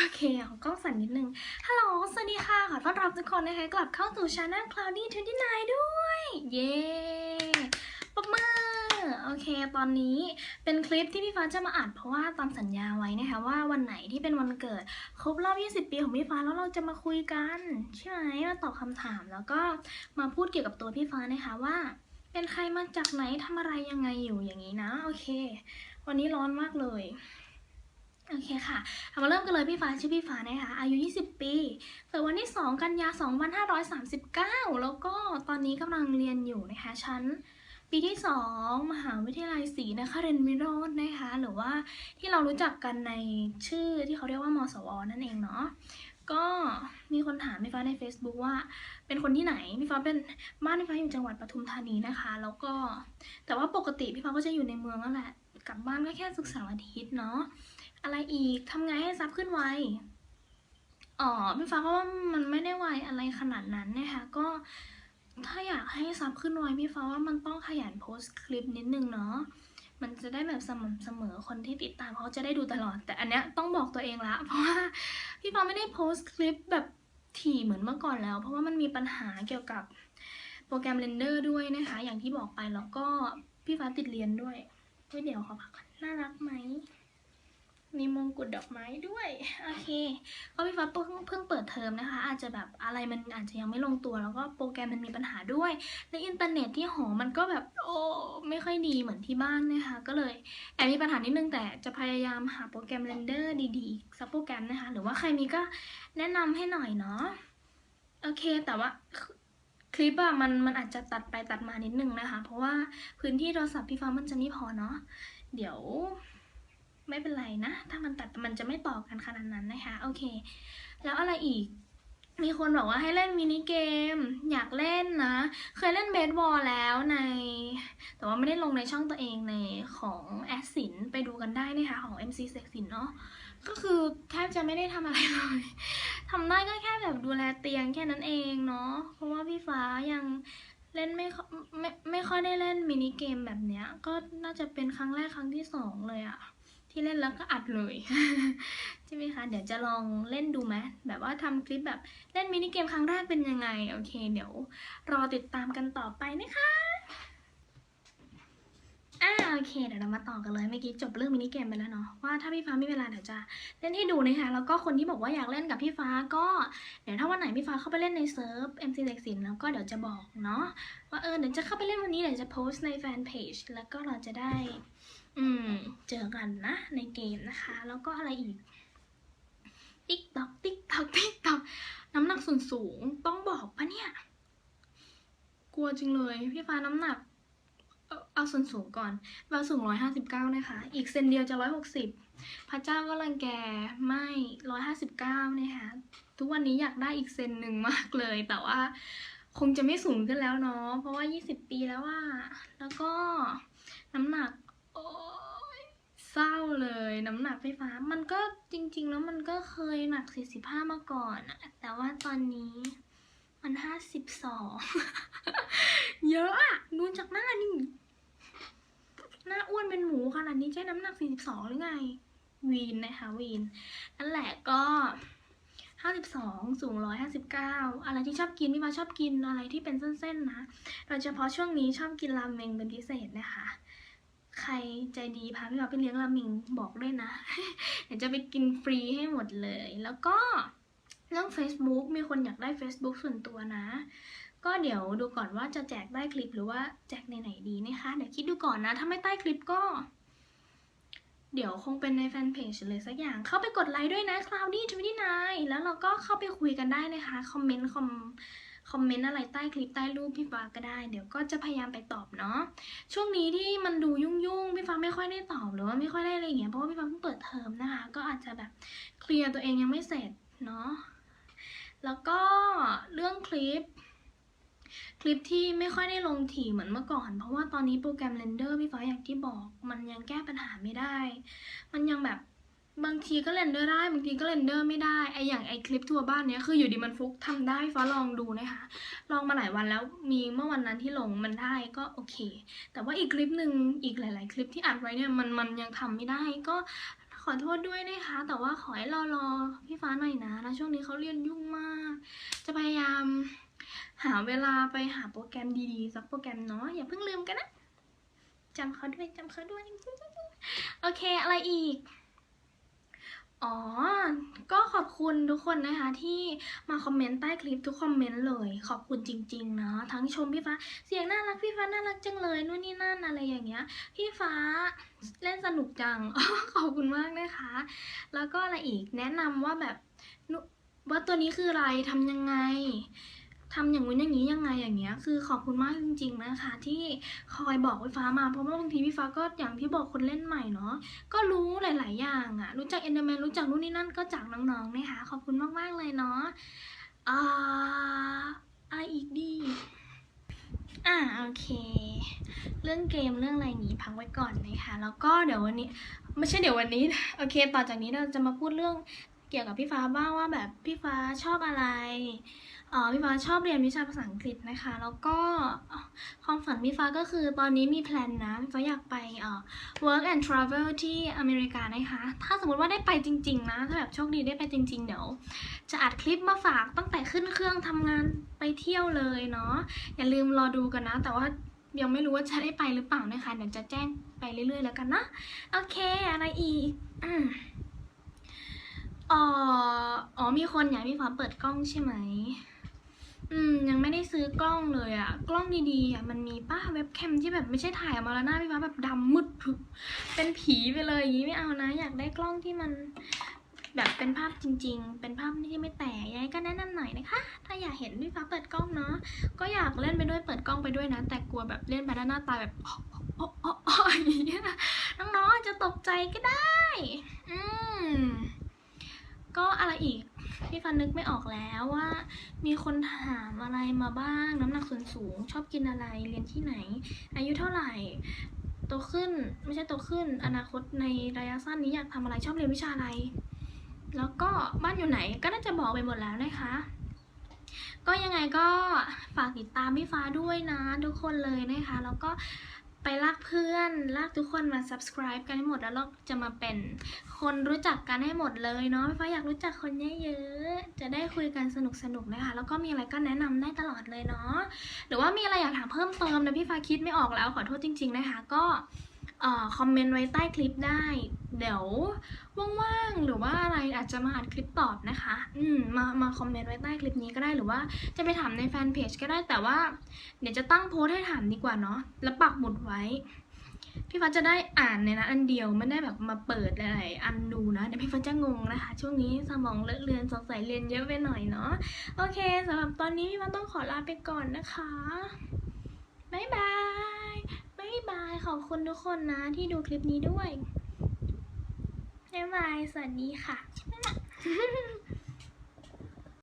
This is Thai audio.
โอเคของกล้องสั่นนิดนึง ฮัลโหล สวัสดีค่ะ ขอต้อนรับทุกคนนะคะ กลับเข้าสู่ช anel Cloudy 29 ด้วย เย้ปรบมือ โอเค ตอนนี้เป็นคลิปที่พี่ฟ้าจะมาอัดเพราะว่าตามสัญญาไว้นะคะ ว่าวันไหนที่เป็นวันเกิด ครบรอบ 20 ปีของพี่ฟ้าแล้วเราจะมาคุยกัน ใช่ไหมมาตอบคำถามแล้วก็มาพูดเกี่ยวกับตัวพี่ฟ้านะคะว่า เป็นใครมาจากไหนทำอะไรยังไงอยู่อย่างนี้นะ โอเค วันนี้ร้อนมากเลย โอเคค่ะเอามาเริ่มกันเลยพี่ฟ้าชื่อพี่ฟ้านะคะอายุ 20 ปีเกิดวันที่ 2 กันยา 2539 แล้วก็ตอนนี้กำลังเรียนอยู่นะคะชั้นปีที่ 2 มหาวิทยาลัยศรีนครินทร์วิโรจน์นะคะ หรือว่าที่เรารู้จักกันในชื่อที่เขาเรียกว่ามสว นั่นเองเนาะก็มีคนถามพี่ฟ้าใน Facebook ว่าเป็นคนที่ไหนพี่ฟ้าเป็นบ้านพี่ฟ้าอยู่จังหวัดปทุมธานีนะคะ แล้วก็แต่ว่าปกติพี่ฟ้าก็จะอยู่ในเมืองนั่นแหละกลับบ้านก็แค่ศึกษาร์อาทิตย์เนาะ อะไรอีกทำไงให้ซับขึ้นไวอ๋อพี่ฟ้าก็ว่ามันไม่ได้ไวอะไรขนาดนั้นนะคะก็ถ้าอยากให้ซับขึ้นไวพี่ฟ้าว่ามันต้องขยันโพสต์คลิปนิดนึงเนาะมันจะได้แบบสม่ำเสมอคนที่ติดตามเขาจะได้ดูตลอด แต่อันเนี้ยต้องบอกตัวเองละ เพราะว่าพี่ฟ้าไม่ได้โพสต์คลิปแบบถี่เหมือนเมื่อก่อนแล้ว เพราะว่ามันมีปัญหาเกี่ยวกับโปรแกรมเรนเดอร์ด้วยนะคะ อย่างที่บอกไปแล้วก็พี่ฟ้าติดเรียนด้วยเดี๋ยวขอพักน่ารักไหม มีมงกุฎดอกไม้ด้วย โอเค ก็พี่ฟ้าเพิ่งเพิ่งเปิดเทอมนะคะ อาจจะแบบอะไรมันอาจจะยังไม่ลงตัว แล้วก็โปรแกรมมันมีปัญหาด้วย และอินเทอร์เน็ตที่หอมันก็แบบโอ้ไม่ค่อยดีเหมือนที่บ้านนะคะ ก็เลยแอบมีปัญหานิดนึงแต่จะพยายามหาโปรแกรมเรนเดอร์ดีๆอีกสักโปรแกรมนะคะ หรือว่าใครมีก็แนะนำให้หน่อยเนาะ โอเค แต่ว่าคลิปอะมันมันอาจจะตัดไปตัดมานิดนึงนะคะ เพราะว่าพื้นที่โทรศัพท์พี่ฟ้ามันจะไม่พอเนาะ เดี๋ยว ไม่เป็นไรนะ ถ้ามันตัดมันจะไม่ต่อกันขนาดนั้นนะคะ โอเค แล้วอะไรอีก มีคนบอกว่าให้เล่นมินิเกม อยากเล่นนะ เคยเล่นเบสบอลแล้วใน แต่ว่าไม่ได้ลงในช่องตัวเองในของแอสสินไปดูกันได้นะคะของ MC เสกสินเนาะก็คือแทบจะไม่ได้ทำอะไรเลยทำได้ก็แค่แบบดูแลเตียงแค่นั้นเองเนาะเพราะว่าพี่ฟ้ายังเล่นไม่ไม่ไม่ค่อยได้เล่นมินิเกมแบบเนี้ย ก็น่าจะเป็นครั้งแรกครั้งที่สองเลยอะ ที่เล่นแล้วก็อัดเลยใช่ไหมคะ เดี๋ยวจะลองเล่นดูไหมแบบว่าทำคลิปแบบเล่นมินิเกมครั้งแรกเป็นยังไง โอเค เดี๋ยวรอติดตามกันต่อไปนะคะอ่าโอเค เดี๋ยวเรามาต่อกันเลยเมื่อกี้จบเรื่องมินิเกมไปแล้วเนาะว่าถ้าพี่ฟ้ามีเวลาเดี๋ยวจะเล่นให้ดูนะคะแล้วก็คนที่บอกว่าอยากเล่นกับพี่ฟ้าก็เดี๋ยวถ้าวันไหนพี่ฟ้าเข้าไปเล่นในเซิร์ฟ MC เด็กศิลป์แล้วก็เดี๋ยวจะบอกเนาะว่าเออเดี๋ยวจะเข้าไปเล่นวันนี้เดี๋ยวจะโพสต์ในแฟนเพจแล้วก็เราจะได้ อืม เจอกันนะ ในเกมนะคะ แล้วก็อะไรอีก ติ๊กตอกติ๊กตอกติ๊กตอกน้ำหนักส่วนสูงต้องบอกปะเนี่ย กลัวจริงเลย พี่ฟ้าน้ำหนัก เอาเอาส่วนสูงก่อนเราสูงร้อยห้าสิบเก้านะคะ อีกเซนเดียวจะร้อยหกสิบพระเจ้าก็รังแกไม่ร้อยห้าสิบเก้านะคะทุกวันนี้อยากได้อีกเซนหนึ่งมากเลย แต่ว่าคงจะไม่สูงขึ้นแล้วเนาะ เพราะว่ายี่สิบปีแล้วว่า แล้วก็น้ำหนัก โอ้ยเศร้าเลยน้ำหนักไฟฟ้า มันก็จริง ๆ แล้วมันก็เคยหนักสี่สิบห้ามาก่อนอะแต่ว่าตอนนี้มันห้าสิบสองเยอะอะดูจากหน้านี่หน้าอ้วนเป็นหมูขนาดนี้ใช่น้ำหนัก 42 หรือไง วีนนะคะวีนนั่นแหละก็ 52 สูง 159 อะไรที่ชอบกินพี่มาชอบกินอะไรที่เป็นเส้นๆนะ โดยเฉพาะช่วงนี้ชอบกินรามเมงเป็นพิเศษนะคะ ใครใจดีพาพี่มาไปเลี้ยงราเมงบอกด้วยนะ เดี๋ยวจะไปกินฟรีให้หมดเลย แล้วก็เรื่อง Facebook มีคนอยากได้ Facebook ส่วนตัวนะ ก็เดี๋ยวดูก่อนว่าจะแจกได้คลิปหรือว่าแจกในไหนดีนะคะ เดี๋ยวคิดดูก่อนนะ ถ้าไม่ใต้คลิปก็ เดี๋ยวคงเป็นในแฟนเพจเลยสักอย่าง เข้าไปกดไลค์ด้วยนะ Cloudy 29แล้วเราก็เข้าไปคุยกันได้นะคะ คอมเมนต์คอม คอมเมนต์อะไรใต้คลิปใต้รูปพี่ฟ้าก็ได้ เดี๋ยวก็จะพยายามไปตอบเนาะช่วงนี้ที่มันดูยุ่งๆพี่ฟ้าไม่ค่อยได้ตอบหรือว่าไม่ค่อยได้อะไรอย่างเงี้ยเพราะว่าพี่ฟ้าเพิ่งเปิดเทอมนะคะ ก็อาจจะแบบเคลียร์ตัวเองยังไม่เสร็จเนาะแล้วก็เรื่องคลิป คลิปที่ไม่ค่อยได้ลงถี่เหมือนเมื่อก่อน เพราะว่าตอนนี้โปรแกรมเรนเดอร์พี่ฟ้าอย่างที่บอก มันยังแก้ปัญหาไม่ได้ มันยังแบบ บางทีก็เรนเดอร์ได้ บางทีก็เรนเดอร์ไม่ได้ไออย่างไอคลิปทัวร์บ้านเนี้ยคืออยู่ดีมันฟุกทำได้ฟ้าลองดูนะคะ ลองมาหลายวันแล้วมีเมื่อวันนั้นที่ลงมันได้ก็โอเค แต่ว่าอีกคลิปหนึ่งอีกหลาย ๆ คลิปที่อัดไว้เนี่ยมันมันยังทำไม่ได้ก็ขอโทษด้วยนะคะ แต่ว่าขอให้รอรอพี่ฟ้าหน่อยนะแล้วช่วงนี้เขาเรียนยุ่งมาก จะพยายาม หาเวลาไปหาโปรแกรมดีๆสักโปรแกรมเนาะอย่าเพิ่งลืมกันนะจำเขาด้วยจำเขาด้วย โอเคอะไรอีก อ๋อ ก็ขอบคุณทุกคนนะคะที่มาคอมเมนต์ใต้คลิปทุกคอมเมนต์เลย ขอบคุณจริงๆเนาะทั้งชมพี่ฟ้าเสียงน่ารักพี่ฟ้าน่ารักจังเลยนู่นนี่นั่นอะไรอย่างเงี้ย พี่ฟ้าเล่นสนุกจังขอบคุณมากนะคะ แล้วก็อะไรอีกแนะนำว่าแบบว่าตัวนี้คืออะไรทำยังไง ทำอย่างงู้นอย่างนี้ยังไงอย่างเงี้ย คือขอบคุณมากจริง ๆนะคะ ที่คอยบอกพี่ฟ้ามาเพราะว่าบางทีพี่ฟ้าก็อย่างที่บอกคนเล่นใหม่เนาะก็รู้หลาย ๆ อย่างอะรู้จักเอนเดอร์แมนรู้จักนู่นนี่นั่นก็จากน้องๆนะคะขอบคุณมากๆเลยเนาะอ่าอะไรอีกดีอ่าโอเค เรื่องเกมเรื่องอะไรนี้พักไว้ก่อนนะคะ แล้วก็เดี๋ยววันนี้ ไม่ใช่เดี๋ยววันนี้ โอเค ต่อจากนี้เราจะมาพูดเรื่อง เกี่ยวกับพี่ฟ้าบ้างว่าแบบพี่ฟ้าชอบอะไรอ่อพี่ฟ้าชอบเรียนวิชาภาษาอังกฤษนะคะ แล้วก็ความฝันพี่ฟ้าก็คือตอนนี้มีแพลนนะพี่ฟ้าอยากไปเอ่อ work and travel ที่อเมริกานะคะ ถ้าสมมติว่าได้ไปจริง ๆ นะ ถ้าแบบโชคดีได้ไปจริง ๆ เดี๋ยว จะอัดคลิปมาฝากตั้งแต่ขึ้นเครื่องทำงานไปเที่ยวเลยเนาะอย่าลืมรอดูกันนะ แต่ว่ายังไม่รู้ว่าจะได้ไปหรือเปล่านะคะเดี๋ยวจะแจ้งไปเรื่อย ๆ แล้วกันนะโอเค อะไรอีกอ อ๋ออ๋อมีคนอยากพี่ฟ้าเปิดกล้องใช่ไหม อืม ยังไม่ได้ซื้อกล้องเลยอะกล้องดีๆอะมันมีป้าเว็บแคมที่แบบไม่ใช่ถ่ายออกมาแล้วหน้าพี่ฟ้าแบบดำมืดผึเป็นผีไปเลยอย่างนี้ไม่เอานะ อยากได้กล้องที่มัน แบบเป็นภาพจริง ๆ เป็นภาพที่ไม่แตกยังไงก็แนะนำหน่อยนะคะ ถ้าอยากเห็นพี่ฟ้าเปิดกล้องเนาะก็อยากเล่นไปด้วยเปิดกล้องไปด้วยนะ แต่กลัวแบบเล่นไปแล้วหน้าตาแบบอ๋ออ๋ออ๋ออย่างเงี้ยน้องๆจจะตกใจก็ได้ อืม ก็อะไรอีกพี่ฟันนึกไม่ออกแล้วว่า มีคนถามอะไรมาบ้าง น้ำหนักส่วนสูง ชอบกินอะไรเรียนที่ไหน อายุเท่าไหร่โตขึ้นไม่ใช่โตขึ้น อนาคตในระยะสั้นนี้อยากทำอะไรชอบเรียนวิชาอะไร แล้วก็บ้านอยู่ไหนก็น่าจะบอกไปหมดแล้วนะคะ ก็ยังไงก็ฝากติดตามพี่ฟ้าด้วยนะทุกคนเลยนะคะ แล้วก็ ไปลากเพื่อน ลากทุกคนมา subscribe กันให้หมดแล้วเราจะมาเป็นคนรู้จักกันให้หมดเลยเนาะพี่ฟ้าอยากรู้จักคนเยอะๆ จะได้คุยกันสนุกๆนะคะ แล้วก็มีอะไรก็แนะนำได้ตลอดเลยเนาะ หรือว่ามีอะไรอยากถามเพิ่มเติมนะพี่ฟ้าคิดไม่ออกแล้วขอโทษจริง ๆนะคะ ก็ คอมเมนต์ไว้ใต้คลิปได้ เดี๋ยวว่างๆหรือว่าอะไรอาจจะมาอัดคลิปตอบนะคะ อืมมามาคอมเมนต์ไว้ใต้คลิปนี้ก็ได้หรือว่าจะไปถามในแฟนเพจก็ได้แต่ว่า เดี๋ยวจะตั้งโพสต์ให้ถามดีกว่าเนาะแล้วปักหมุดไว้ พี่ฟ้าจะได้อ่านในนั้นอันเดียวไม่ได้แบบมาเปิดหลายๆอันดูนะเดี๋ยวพี่ฟ้าจะงงนะคะ ช่วงนี้สมองเลอะเลือนสงสัยเรียนเยอะไปหน่อยเนาะโอเคสำหรับตอนนี้พี่ฟ้าต้องขอลาไปก่อนนะคะบ๊ายบายายบาย ขอบคุณทุกคนนะที่ดูคลิปนี้ด้วยบ๊ายบาย สวัสดีค่ะ